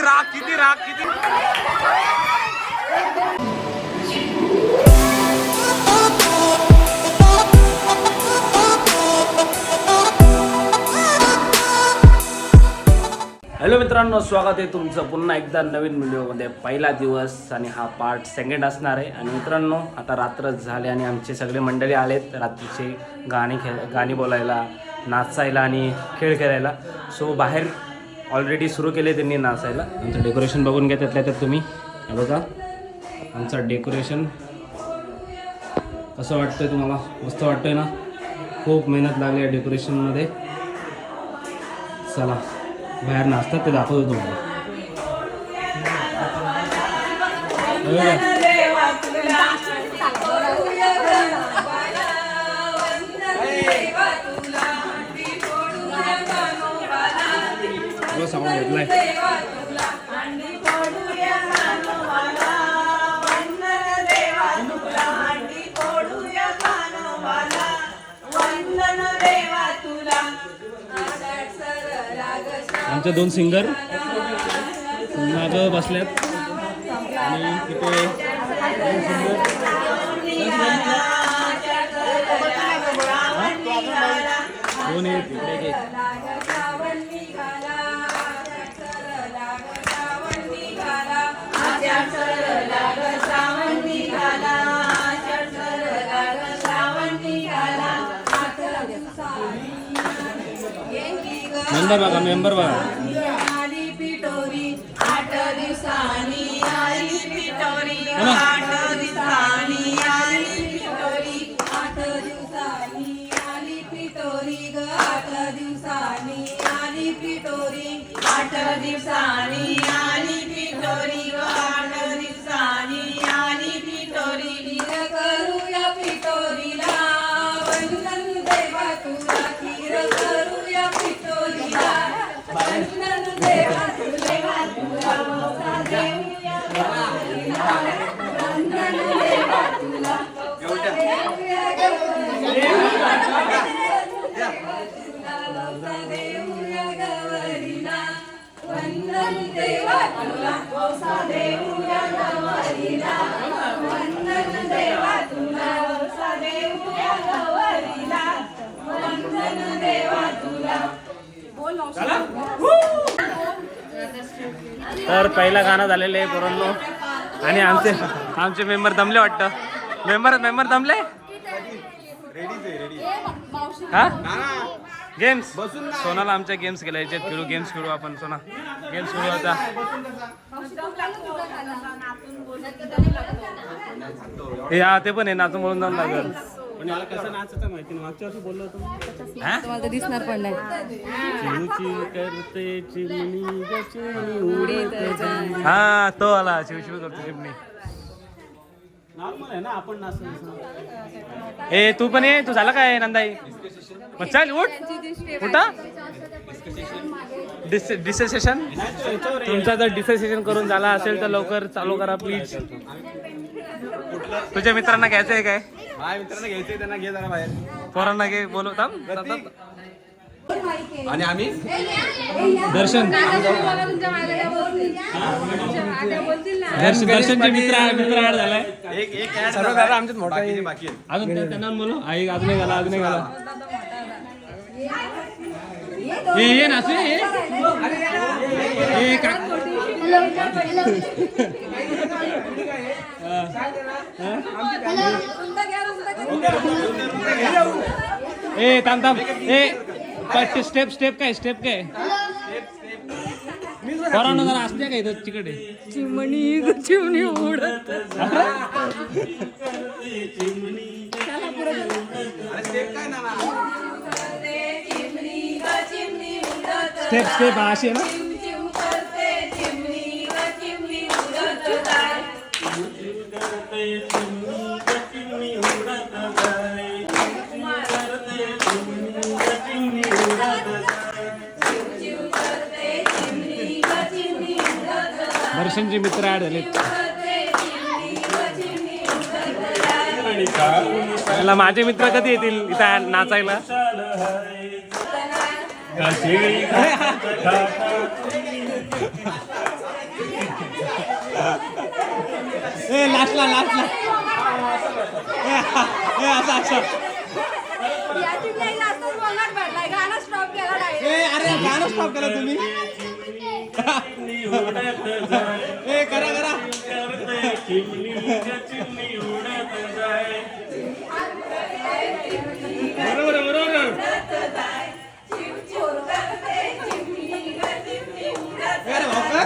किती राग किती राग किती हॅलो मित्रांनो स्वागत आहे तुमचं पुन्हा एकदा नवीन व्हिडिओमध्ये. पहिला दिवस आणि हा पार्ट सेकंड असणार आहे. आणि मित्रांनो आता रात्र झाले आणि आमचे सगळे मंडळी आलेत रात्रीचे गाणी खेळ गाणी बोलायला नाचायला आणि खेळ खेळायला. सो बाहेर ऑलरेडी सुरू केले त्यांनी नाचायला. आमचं डेकोरेशन बघून घ्या त्यातल्या त्यात तुम्ही. बघा आमचं डेकोरेशन कसं वाटतंय तुम्हाला? मस्त वाटतंय ना? खूप मेहनत लागली आहे डेकोरेशनमध्ये. चला बाहेर नाचतात ते दाखवतो तुम्हाला. बघा, साऊंड घेतलाय. आमचे दोन सिंगर माग बसल्यात आणि तिथे दोन मेंबर बघा मेंबर बघा. आली पिटोरी आठ दिवसांनी आली पिटोरी तर पहिला गाणं झालेलं आहे पोरांनो. आणि आमचे आमचे मेंबर दमले वाटतं. मेंबर मेंबर दमले? हा? गेम्स सोनाला आमच्या गेम्स केल्या याच्यात खेळू गेम्स खेळू आपण सोना. गेम्स खेळू आता. या ते पण आहे. नाचून म्हणून जाऊन लागेल. पण याला कसं नाचायचं माहिती नाही. मागच्या वर्षी बोललो होतो. हा? तुम्हाला तर दिसणार पण नाही. चिवचिव करते चिमणी ग चिमणी उडत जाई. हा तो आला. शिवशिव करतो चिमणी नॉर्मल आहे ना आपण ए तू पण ये. तू झाला काय नंदाई? मग चल उठ. उठा डिस डिसेशन तुमचा जर डिसेशन करून झाला असेल तर लवकर चालू करा प्लीज तुझ्या मित्रांना घ्यायचं आहे काय माझ्या मित्रांना घ्यायचंय त्यांना घे जरा बाहेर पोरांना घे बोलू थांब थांब, थांब. आणि आम्ही दर्शन दर्शन दर्शनचे मित्र मित्र ऍड झालाय एक एक सर्व आमच्यात मोठा बाकीचे बाकी आहेत अजून त्या- त्यांना बोलू आई अजून आला अजून ये ये नाचू ये ये का ए थांब थांब. ए स्टेप स्टेप काय स्टेप काय? पोरांना जरा असते का इथं तिकडे? चिमणी चिमणी उडत. चिमणी स्टेप स्टेप अशी आहे ना? दर्शनचे मित्र ऍड झाले करते चिमणी ग चिमणी उडत जाय मला माझे मित्र कधी येतील इथं नाचायला? ए लास्टला लास्टला ए असं असं ए अरे गाणं स्टॉप केलं तुम्ही? ए करा करा?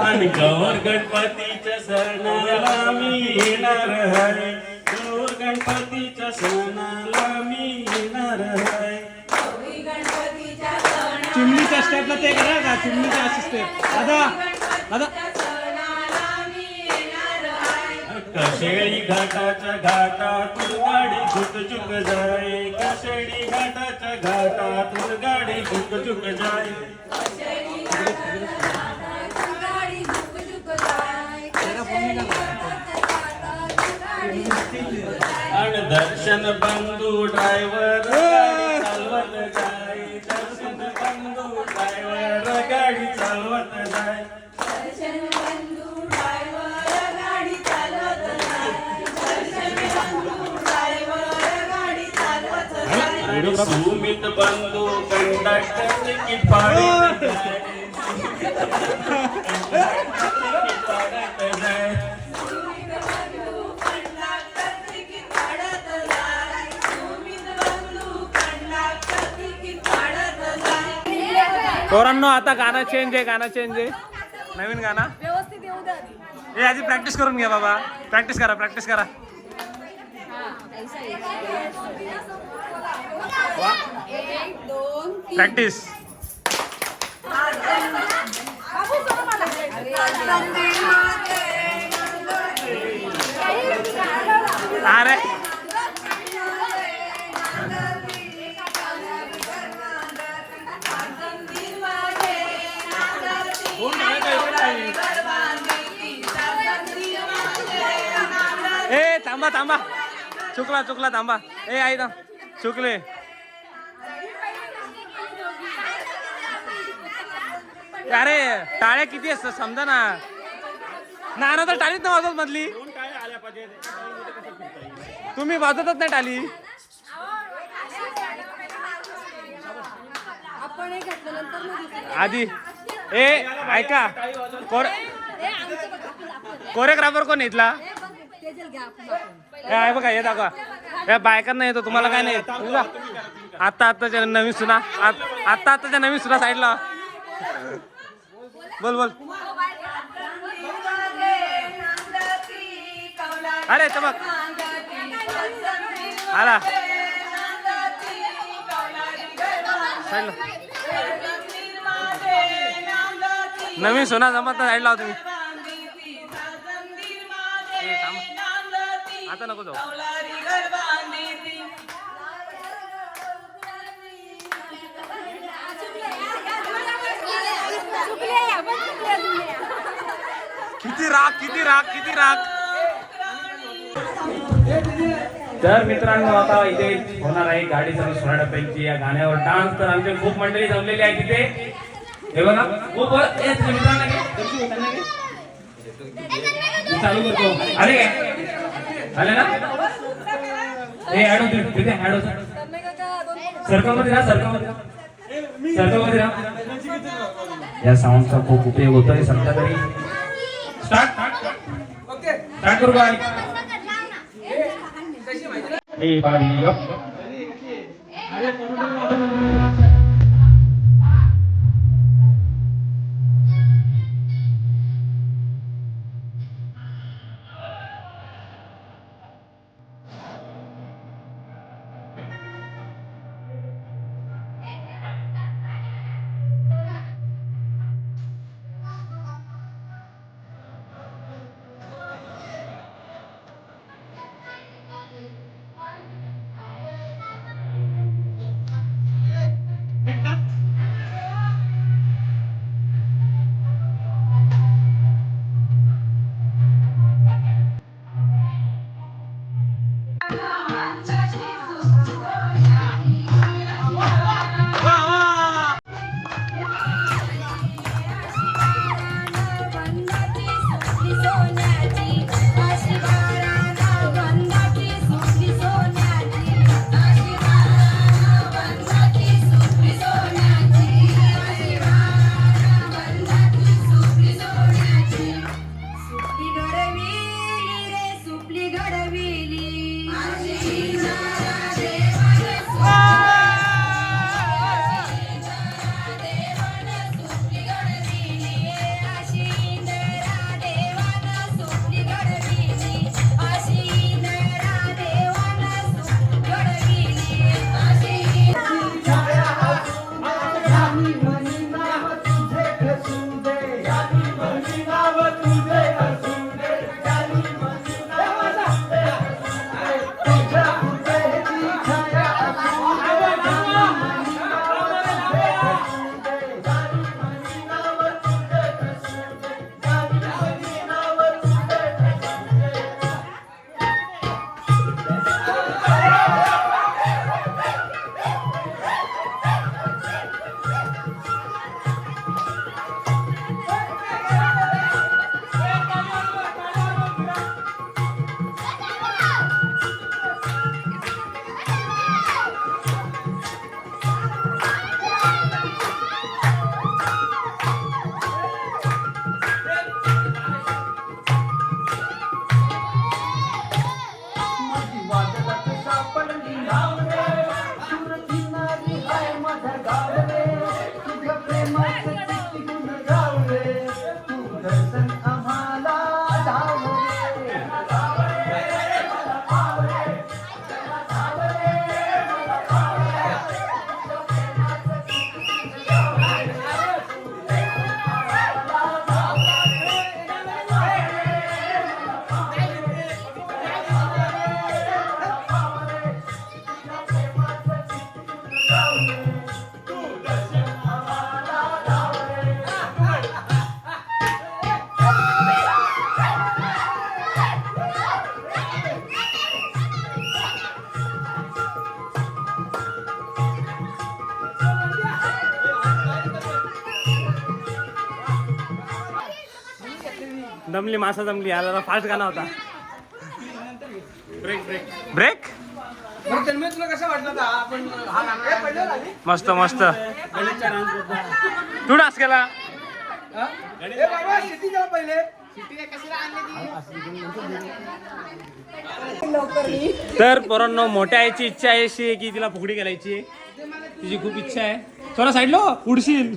आणि गौर गणपतीच्या सणाला मी येणार आहे. गौर गणपतीच्या सणाला मी येणार आहे. चिमणीच्या स्टेपला ते करा का? चिमणीच्या अशी स्टेप दादा दादा. कशेळी घाटाच्या घाटातून गाडी झुक जाय कशेळी घाटाच्या घाटातून गाडी झुक गाडी झुक झुक जाय आणि दर्शन बंधू ड्रायव्हर बंधू कंडक्टर. पोरांनो आता गाणं चेंज आहे गाणं चेंज आहे नवीन गाणं व्यवस्थित येऊ द्या आधी. ए आधी प्रॅक्टिस करून घ्या बाबा प्रॅक्टिस करा प्रॅक्टिस करा प्रॅक्टिस अरे. ए थांबा थांबा. चुकला चुकला थांबा. ए आई थांब चुकले. अरे टाळ्या किती असतात समजा ना. नाना तर टाळीत ना वाजवत मधली. तुम्ही वाजवतच नाही टाळी. आधी. ए ऐका. कोर कोरिओग्राफर कोण इथला? आहे बघा हे दाखवा. या बायकांना येतो तुम्हाला काय नाही. आत्ता आत्ताच्या नवीन सुना आत- आत्ता आत्ताच्या नवीन सुना साईडला. बोल बोल. अरे चमक. आला. नवीन सोना जमत ना साईडला तुम्ही. आता नको जाऊ चुकले आपण चुकले तुम्ही. किती राग किती राग किती राग. तर मित्रांनो आता इथे होणार आहे गाडी चालू सोळा टप्प्यांची या गाण्यावर डान्स तर आमचे खूप मंडळी जमलेली आहे तिथे हे बघा खूप मित्रांना चालू करतो. अरे काय? आले ना? हे ऍड होते तिथे ऍड होत. सरकारमध्ये ना सरकारमध्ये सरकारमध्ये ना या साऊंडचा खूप उपयोग होतोय सध्या तरी स्टार्ट स्टार्ट करू का? जमली मासा जमली याला फास्ट गाणं होता. ब्रेक ब्रेक ब्रेक तुला कसं वाटलं होतं? आपण हा गाणं- हे पहिलं झाली? मस्त मस्त. तू डान्स केला. हा? पहिले. तर पोरांनो मोठ्या आईची इच्छा आहे अशी आहे की तिला फुगडी घालायची तिची खूप इच्छा आहे. थोडा साईडलो उडशील.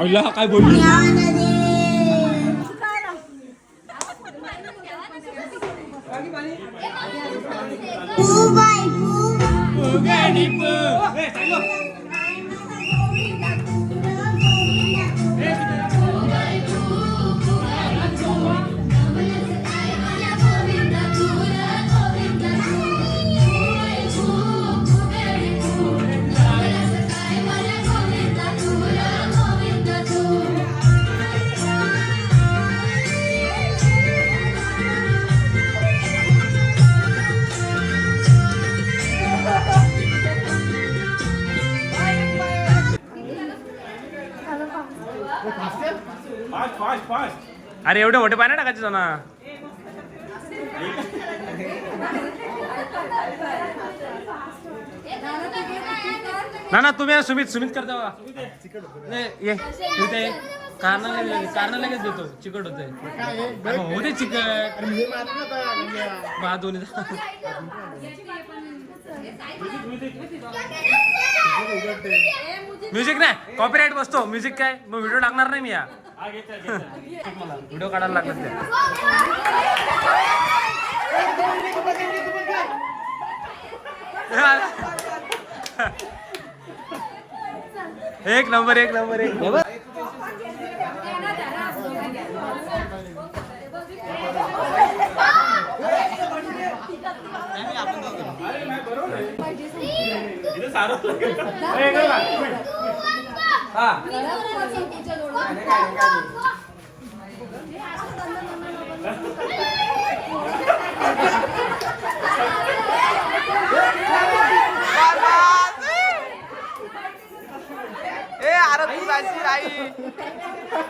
अल्ला काय बोलली? अरे एवढे मोठे पाय टाकायचे ना ना ना तुम्ही या सुमित सुमित करता ये इथे कारणा लगेच कारणा लगेच देतो. चिकट होते होते चिकट. बा दोन्ही म्युझिक नाही कॉपीराईट बसतो. म्युझिक काय? मग व्हिडिओ टाकणार नाही मी या. हा व्हिडिओ काढायला लागत ते एक नंबर एक नंबर एक नंबर हा ए अरे तू जायची आई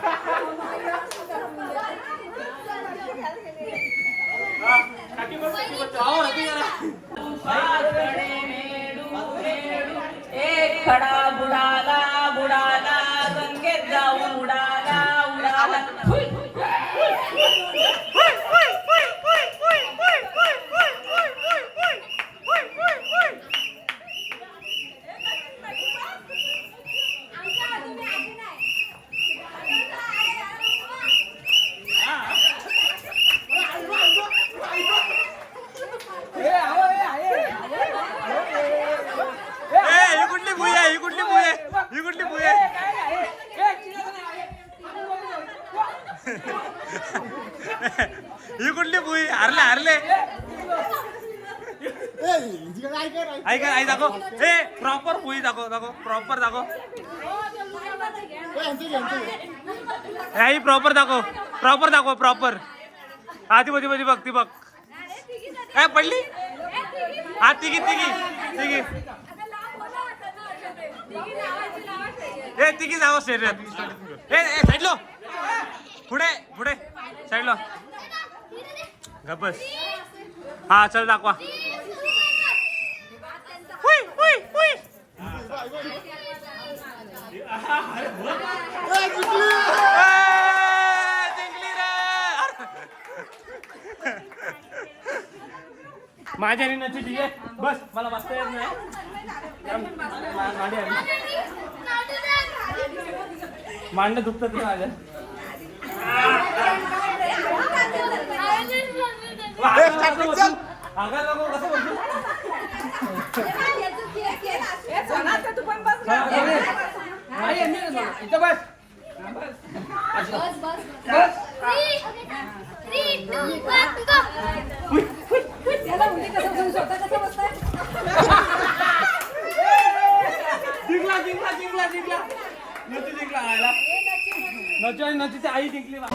एक खडा बुडाला बुडाला गंगेत जाऊन उडाला उडाला हुय. ए ही कुठली भुई आहे ही कुठली भुई आहे ही कुठली भुई आहे ही कुठली भुई? हारले हारले. ऐक आई दाखव. ए प्रॉपर भुई दाखव दाखव. प्रॉपर दाखव. आई प्रॉपर दाखव. प्रॉपर दाखव प्रॉपर हा ती बघ ती बघ ती बघ काय पडली? हा तिघी तिघी तिघी. ए तिघी जावं शरीरात. ए साईडलो. पुढे पुढे. साईडला. गबस हा चल दाखवा. माझ्या आणि ठीक आहे बस मला बसता येत नाही. मा- मांड दुखतात माझ्या. जिंकला जिंकला जिंकला जिंकला. जिंकला आयला नची आणि नचीची आई जिंकली बा.